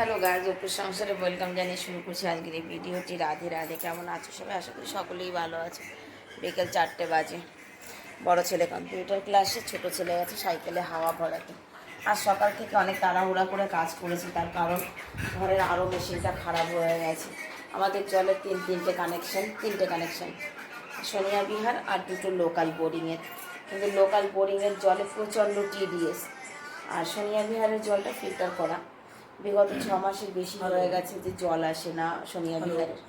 Hello guys অপুর সংসারে welcome জানিয়ে শুরু করছি আজকের এই ভিডিওটি। রাধে রাধে, কেমন আছো সবাই? আশা করি সকলেই ভালো আছে। বিকেল চারটে বাজে। বড় ছেলে কম্পিউটার ক্লাসে ছোট ছেলে গেছে সাইকেলে হাওয়া ভরাতে। আর সকাল থেকে অনেক তাড়াহুড়া করে কাজ করেছি, তার কারণ ঘরের আরও মেশিনটা খারাপ হয়ে গেছে। আমাদের জলের তিন, তিনটে কানেকশন তিনটে কানেকশন সোনিয়া বিহার আর দুটো লোকাল বোরিংয়ের কিন্তু লোকাল বোরিংয়ের জলে প্রচণ্ড টিডিএস আর সোনিয়া বিহারের জলটা ফিল্টার করা। বিগত ছ মাসের বেশি হয়ে গেছে যে জল আসে না সোনিয়া বিহারের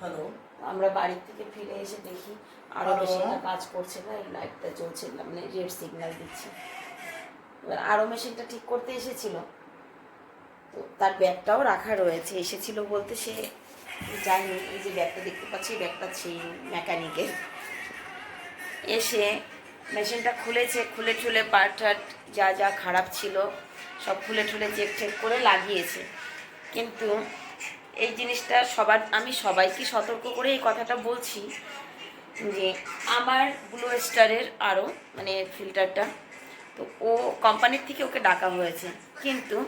আমরা বাড়ি থেকে ফিরে এসে দেখি আরও মেশিনটা কাজ করছে না এই লাইটটা জ্বলছে না মানে রেড সিগন্যাল দিচ্ছে। এবার আরও মেশিনটা ঠিক করতে এসেছিল। তো তার ব্যাগটাও রাখা রয়েছে এসেছিল বলতে সে যায়নি এই যে ব্যাগটা দেখতে পাচ্ছি ব্যাগটা সেই মেকানিকের এসে মেশিনটা খুলেছে খুলে ঠুলে পার্ট যা যা খারাপ ছিল সব খুলে ঠুলে চেক চেক করে লাগিয়েছে। কিন্তু এই জিনিসটা সবার, আমি সবাইকে সতর্ক করে এই কথাটা বলছি যে আমার ব্লু স্টারের আরও মানে ফিল্টারটা তো ও কোম্পানির থেকে ওকে ডাকা হয়েছে। কিন্তু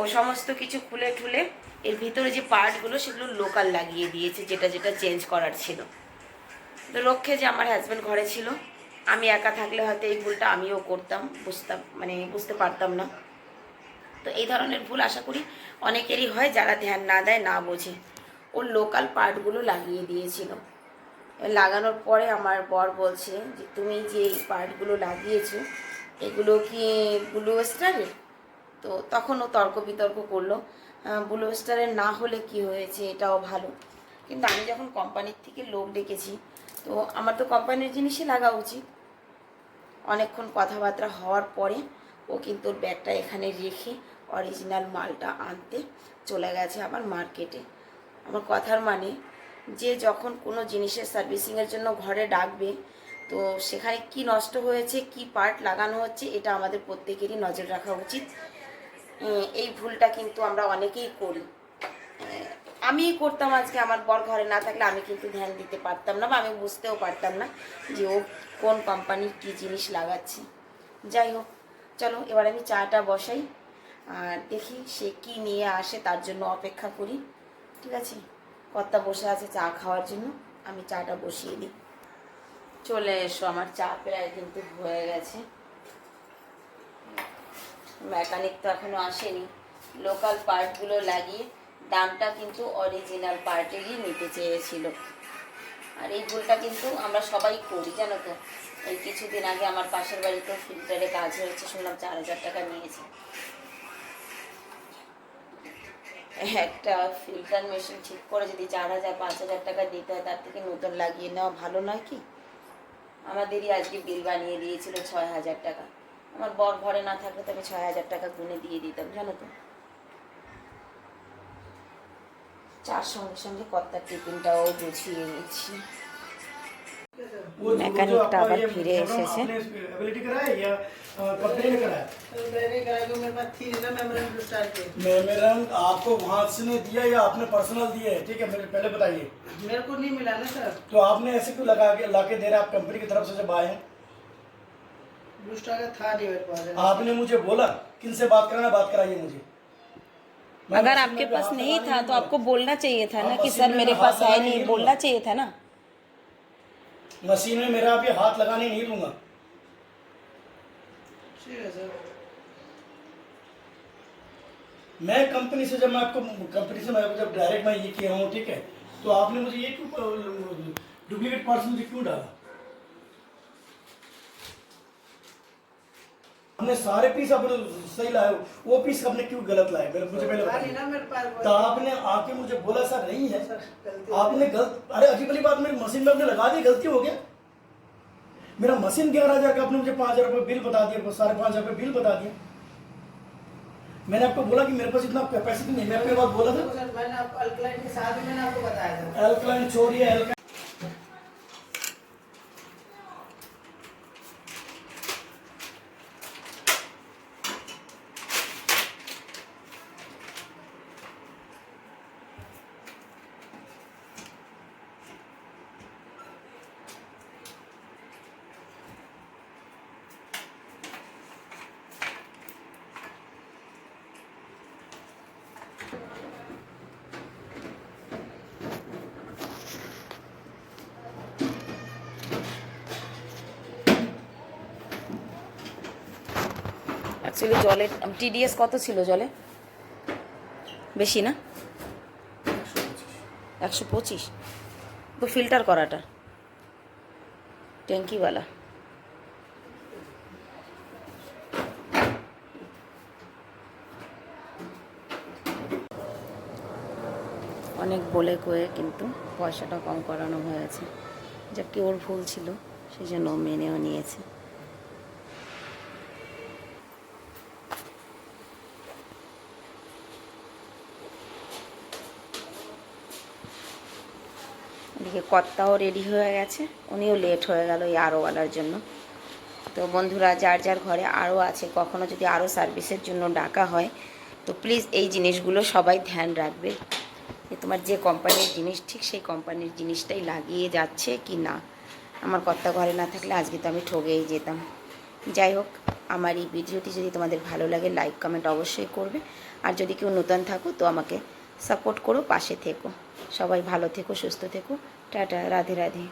ও সমস্ত কিছু খুলে ঠুলে এর ভিতরে যে পার্টগুলো সেগুলো লোকাল লাগিয়ে দিয়েছে, যেটা যেটা চেঞ্জ করার ছিল। তো লক্ষ্যে যে আমার হাজব্যান্ড ঘরে ছিল, আমি একা থাকলে হয়তো এই ভুলটা আমিও করতাম, বুঝতাম মানে বুঝতে পারতাম না। তো এই ধরনের ভুল আশা করি অনেকেরই হয় যারা ধ্যান না দেয়, না বোঝে। ওর লোকাল পার্টগুলো লাগিয়ে দিয়েছিল। লাগানোর পরে আমার বর বলছে যে, তুমি যে এই পার্টগুলো লাগিয়েছো, এগুলো কি ব্লু স্টারের তো তখন ও তর্ক বিতর্ক করল ব্লু স্টারের না হলে কি হয়েছে? এটাও ভালো। কিন্তু আমি যখন কোম্পানির থেকে লোক ডেকেছি, তো আমার তো কোম্পানির জিনিসই লাগা উচিত। অনেকক্ষণ কথাবার্তা হওয়ার পরে ও কিন্তু ওর ব্যাগটা এখানে রেখে অরিজিনাল মালটা আনতে চলে গেছে আবার মার্কেটে আমার কথার মানে যে যখন কোনো জিনিসের সার্ভিসিংয়ের জন্য ঘরে ডাকবে, তো সেখানে কি নষ্ট হয়েছে, কি পার্ট লাগানো হচ্ছে, এটা আমাদের প্রত্যেকেরই নজর রাখা উচিত। এই ভুলটা কিন্তু আমরা অনেকেই করি। আমি করতাম আজকে, আমার বর ঘরে না থাকলে আমি কিন্তু ধ্যান দিতে পারতাম না বা আমি বুঝতেও পারতাম না যে ও কোন কোম্পানির কী জিনিস লাগাচ্ছে। যাই হোক চলো, এবার আমি চাটা বসাই। আর দেখি সে কি নিয়ে আসে, তার জন্য অপেক্ষা করি। ঠিক আছে? কর্তা বসে আছে চা খাওয়ার জন্য। আমি চাটা বসিয়ে দিই। চলে এসো, আমার চা প্রায় কিন্তু হয়ে গেছে। মেকানিক তো এখনও আসেনি। লোকাল পার্টগুলো লাগিয়ে দামটা কিন্তু অরিজিনাল পার্টেরই নিতে চেয়েছিল। আর এই ভুলটা কিন্তু আমরা সবাই করি, জানো তো? এই কিছুদিন আগে আমার পাশের বাড়িতেও ফিল্টারে কাজ হয়েছে, শুনলাম চার হাজার টাকা নিয়েছে। একটা ফিল্টার মেশিন ঠিক করে যদি চার হাজার, পাঁচ হাজার টাকা দিতে হয়, তার থেকে নতুন লাগিয়ে নেওয়া ভালো নয় কি? আমাদেরই আজকে বিল বানিয়ে দিয়েছিল ছয় হাজার টাকা। আমার বর ঘরে না থাকলে তো আমি ছয় হাজার টাকা গুনে দিয়ে দিতাম, জানো তো? চার সঙ্গে সঙ্গে কর্তার টিফিনটাও গুছিয়ে নিচ্ছি वो जो- मैकेनिक जो आपका टावर ये फिरे प्रॉब्लम ऐसे से। आपने एबिलिटी कराया या कंपनी ने कराया मैंने करा कि मेरे पास थी ना मेमोरी ब्लू स्टार की मेमोरम आपको वहां से ने दिया या आपने पर्सनल दिया है ठीक है मेरे पहले बताइए मेरे को नहीं मिला ना सर तो आपने ऐसे क्यों लगा के ला के दे रहे हैं आप कंपनी की तरफ से जब आए हैं ब्लू स्टार का था नहीं मेरे पास आपने मुझे बोला किन से बात कराना बात कराइए मुझे मैं अगर आपके पास नहीं था तो आपको बोलना चाहिए था ना कि, सर, मेरे पास है नहीं। बोलना चाहिए था ना? मशीन में मेरा अभी हाथ लगाने नहीं दूँगा। मैं कंपनी से जब मैं आपको, कंपनी से मैं जब डायरेक्ट मैं ये किया हूँ, ठीक है? तो आपने मुझे ये क्यों, डुप्लीकेट पार्ट्स मुझे क्यों डाला? आपने सारे पीस आपने सही लाए वो पीस आपने क्यों गलत लाए? मेरे मुझे पहले बताइए। तो आपने आके मुझे बोला सर नहीं है। आपने गलत अरे अजीब वाली बात मेरी मशीन में आपने लगा दी गलती हो गया? मेरा मशीन ग्यारह हज़ार का आपने मुझे पाँच हज़ार रुपये बिल बता दिया साढ़े पाँच हज़ार रुपये बिल बता दिया। मैंने आपको बोला कि मेरे पास इतना कैपेसिटी नहीं मैं आपके बाद बोला था। मैंने आप अल्कलाइन के साथ ही मैंने आपको बताया था। एल्कलाइन छोड़िए एल्कलाइन অ্যাকচুয়ালি জলের টিডিএস কত ছিল জলে? বেশি না? একশো পঁচিশ। তো ফিল্টার করাটা। ট্যাঙ্কিওয়ালা অনেক বলে কয়ে কিন্তু পয়সাটা কম করানো হয়েছে। যা কি ওর ভুল ছিল, সেই জন্য মেনেও নিয়েছে। এদিকে কর্তাও রেডি হয়ে গেছে। উনিও লেট হয়ে গেল এই আরোওয়ালার জন্য। তো বন্ধুরা, যার যার ঘরে আরও আছে, কখনো যদি আরও সার্ভিসের জন্য ডাকা হয়, তো প্লিজ এই জিনিসগুলো সবাই ধ্যান রাখবে। যে তোমার যে কোম্পানির জিনিস, ঠিক সেই কোম্পানির জিনিসটাই লাগিয়ে যাচ্ছে কি না? আমার কর্তা ঘরে না থাকলে আজকে তো আমি ঠগেই যেতাম। যাই হোক, আমার এই ভিডিওটি যদি তোমাদের ভালো লাগে লাইক কমেন্ট অবশ্যই করবে। আর যদি কেউ নতুন থাকো, তো আমাকে সাপোর্ট করো পাশে থেকো। সবাই ভালো থেকো সুস্থ থেকো। টাটা রাধে রাধে।